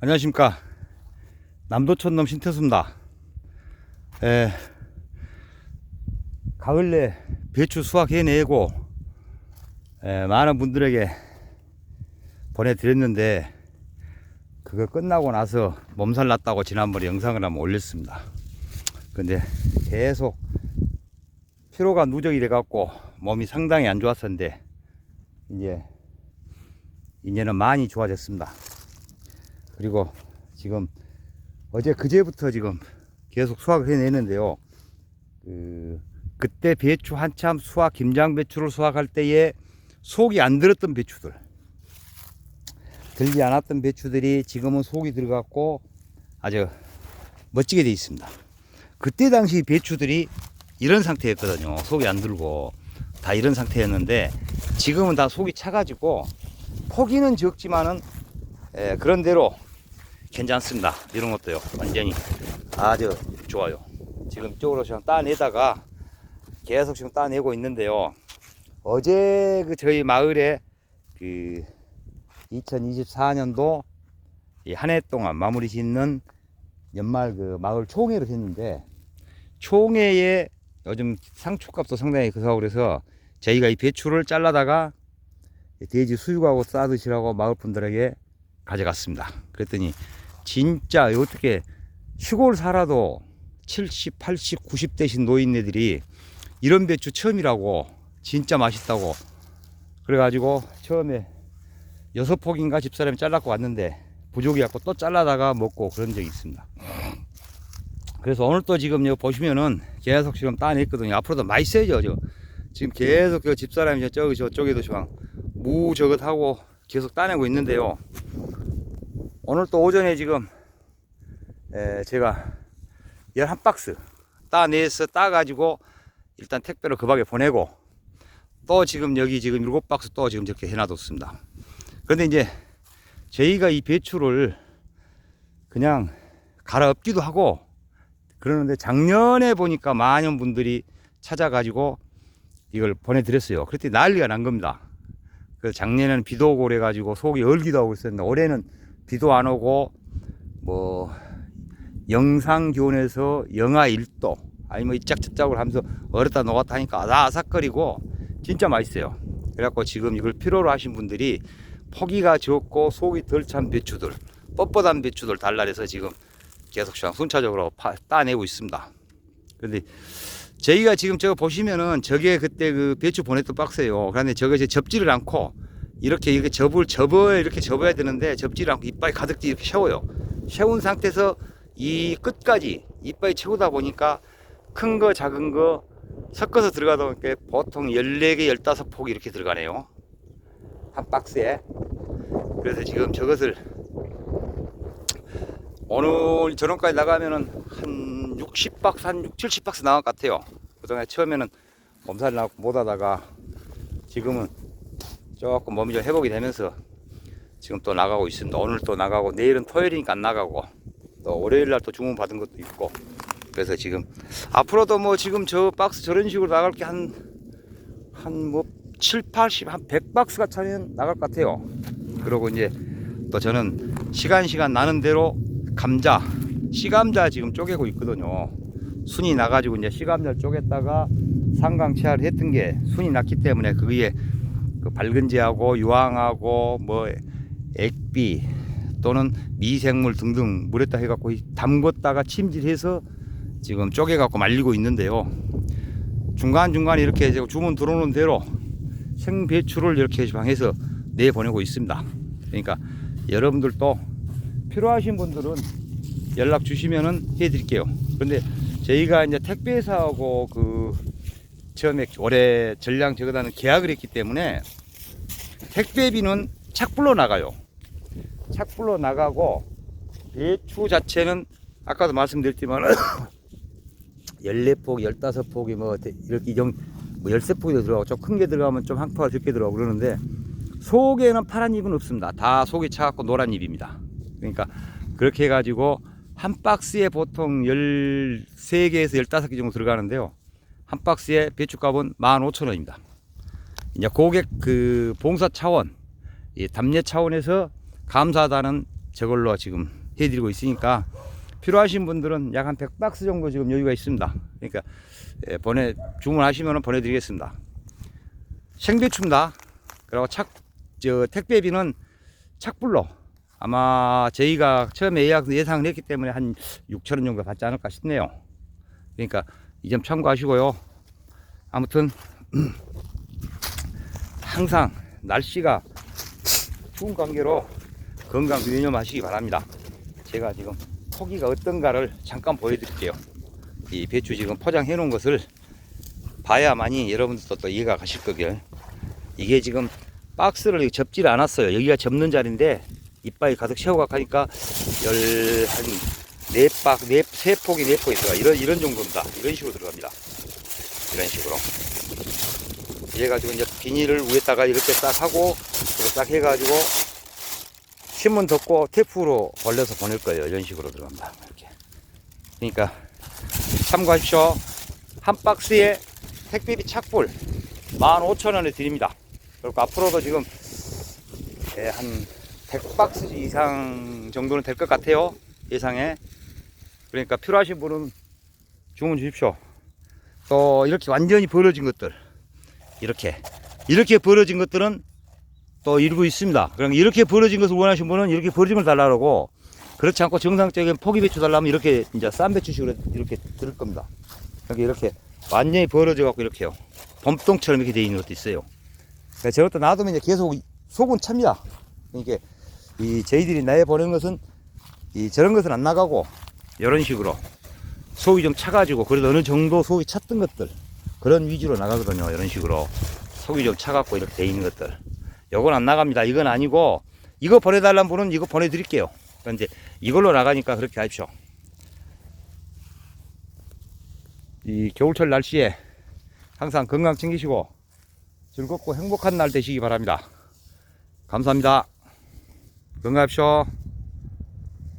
안녕하십니까. 남도촌놈 신태수입니다. 에, 가을 내 배추 수확해내고 에, 많은 분들에게 보내드렸는데 그거 끝나고 나서 몸살 났다고 지난번에 영상을 한번 올렸습니다. 근데 계속 피로가 누적이 돼 갖고 몸이 상당히 안 좋았었는데 이제 이제는 많이 좋아졌습니다 그리고 지금 어제 그제부터 지금 계속 수확을 해내는데요. 그 그때 배추 한참 수확 김장 배추를 수확할 때에 속이 안 들었던 배추들 들지 않았던 배추들이 지금은 속이 들어갔고 아주 멋지게 돼 있습니다. 그때 당시 배추들이 이런 상태였거든요. 속이 안 들고 다 이런 상태였는데 지금은 다 속이 차가지고 포기는 적지만은 예, 그런 대로 괜찮습니다. 이런 것도요. 완전히 아주 좋아요. 지금 이쪽으로 지금 따내다가 계속 지금 따내고 있는데요. 어제 그 저희 마을에 그 2024년도 한 해 동안 마무리 짓는 연말 그 마을 총회를 했는데 총회에 요즘 상추값도 상당히 그사고 그래서 저희가 이 배추를 잘라다가 돼지 수육하고 싸 드시라고 마을 분들에게 가져갔습니다. 그랬더니 진짜 어떻게 시골 살아도 70, 80, 90 대신 노인네들이 이런 배추 처음이라고 진짜 맛있다고 그래가지고 처음에 여섯 폭인가 집사람이 잘랐고 왔는데 부족이 갖고 또 잘라다가 먹고 그런 적이 있습니다. 그래서 오늘 또 지금 여기 보시면은 계속 지금 따냈거든요. 앞으로도 맛있어야죠. 저. 지금 계속 그 집사람이 저기 저쪽에도 지금 무 저것 하고 계속 따내고 있는데요. 오늘 또 오전에 지금 에, 제가 11박스 따내서 따가지고 일단 택배로 급하게 보내고 또 지금 여기 지금 7박스 또 지금 저렇게 해놔뒀습니다. 그런데 이제 저희가 이 배추를 그냥 갈아엎기도 하고 그러는데 작년에 보니까 많은 분들이 찾아가지고 이걸 보내드렸어요. 그랬더니 난리가 난 겁니다. 그 작년에는 비도 오고 그래가지고 속이 얼기도 하고 있었는데 올해는 비도 안 오고 뭐 영상 기온에서 영하 1도 아니 뭐 이짝저짝을 하면서 얼었다 녹았다 하니까 아삭거리고 진짜 맛있어요. 그래갖고 지금 이걸 필요로 하신 분들이 포기가 적고 속이 덜 찬 배추들 뻣뻣한 배추들 달라해서 지금 계속 순차적으로 파, 따내고 있습니다. 그런데 저희가 지금 저거 보시면은 저게 그때 그 배추 보냈던 박스예요. 그런데 저거 이제 접지를 않고 이렇게 이렇게 접을 접어 이렇게 접어야 되는데 접지를 않고 이빨 가득 이렇게 채워요. 채운 상태에서 이 끝까지 이빨이 채우다 보니까 큰 거 작은 거 섞어서 들어가다 보니까 보통 14개 15폭 이렇게 들어가네요. 한 박스에. 그래서 지금 저것을 오늘 저녁까지 나가면은 한 60박스, 한 6, 70박스 나올 것 같아요. 그동안 처음에는 나고 못 하다가 지금은 조금 몸이 좀 회복이 되면서 지금 또 나가고 있습니다. 오늘 또 나가고 내일은 토요일이니까 안 나가고 또 월요일 날 또 주문 받은 것도 있고 그래서 지금 앞으로도 뭐 지금 저 박스 저런 식으로 나갈 게 한 한 뭐 7, 80, 한 100박스가 차면 나갈 것 같아요. 그리고 이제 또 저는 시간 시간 나는 대로 감자, 씨감자 지금 쪼개고 있거든요. 순이 나가지고 이제 씨감자를 쪼갰다가 상강 채화를 했던 게 순이 났기 때문에 그게 그 밝은지하고 유황하고 뭐 액비 또는 미생물 등등 물에다 해갖고 담궜다가 침질해서 지금 쪼개갖고 말리고 있는데요. 중간중간 이렇게 주문 들어오는 대로 생배추를 이렇게 해서 내보내고 있습니다. 그러니까 여러분들도 필요하신 분들은 연락 주시면은 해드릴게요. 근데 저희가 이제 택배사하고 그 처음에 올해 전량 저거다는 계약을 했기 때문에 택배비는 착불로 나가요. 착불로 나가고 배추 자체는 아까도 말씀드렸지만 14폭, 15폭이 뭐 이렇게 정, 뭐 13폭이 들어가고 좀 큰 게 들어가면 좀한 포가 적게 들어가고 그러는데 속에는 파란 잎은 없습니다. 다 속이 차갖고 노란 잎입니다. 그러니까 그렇게 해가지고 한 박스에 보통 13개에서 15개 정도 들어가는데요. 한 박스에 배추값은 15,000원입니다. 이제 고객 그 봉사 차원, 이 담례 차원에서 감사하다는 저걸로 지금 해드리고 있으니까 필요하신 분들은 약 한 100박스 정도 지금 여유가 있습니다. 그러니까 예, 보내 주문하시면 보내드리겠습니다. 생배추입니다. 그리고 착, 저 택배비는 착불로 아마 저희가 처음에 예약, 예상을 했기 때문에 한 6천 원 정도 받지 않을까 싶네요. 그러니까 이 점 참고하시고요. 아무튼 항상 날씨가 추운 관계로 건강 유념하시기 바랍니다. 제가 지금 포기가 어떤가를 잠깐 보여드릴게요. 이 배추 지금 포장해 놓은 것을 봐야만이 여러분들도 또 이해가 가실 거길. 이게 지금 박스를 접지를 않았어요. 여기가 접는 자리인데 이빨이 가득 채워가 하니까 열한네 박, 네, 세 폭이 네 폭이 들어가. 이런, 이런 정도입니다. 이런 식으로 들어갑니다. 이런 식으로. 이래가지고 이제 비닐을 위에다가 이렇게 딱 하고, 이렇게 딱 해가지고, 신문 덮고 테프로 벌려서 보낼 거예요. 이런 식으로 들어갑니다. 이렇게. 그러니까, 참고하십시오. 한 박스에 택배비 착불 15,000원에 드립니다. 그리고 앞으로도 지금 예, 한 100박스 이상 정도는 될 것 같아요. 예상에. 그러니까 필요하신 분은 주문 주십시오. 또 이렇게 완전히 벌어진 것들 이렇게 이렇게 벌어진 것들은 또 일부 있습니다. 그럼 이렇게 벌어진 것을 원하시는 분은 이렇게 벌어진 걸 달라고 그렇지 않고 정상적인 포기 배추 달라면 이렇게 이제 쌈 배추식으로 이렇게 들을 겁니다. 여기 이렇게 완전히 벌어져 갖고 이렇게요. 범똥처럼 이렇게 돼 있는 것도 있어요. 그러니까 저것도 놔두면 이제 계속 속은 찹니다. 이게 이 저희들이 내에 보내는 것은 이 저런 것은 안 나가고 이런 식으로 속이 좀 차가지고 그래도 어느 정도 속이 찼던 것들 그런 위주로 나가거든요. 이런 식으로 속이 좀 차갖고 이렇게 돼 있는 것들. 요건 안 나갑니다. 이건 아니고 이거 보내달라는 분은 이거 보내드릴게요. 그러니까 이걸로 나가니까 그렇게 하십시오. 이 겨울철 날씨에 항상 건강 챙기시고 즐겁고 행복한 날 되시기 바랍니다. 감사합니다. 건강하십시오.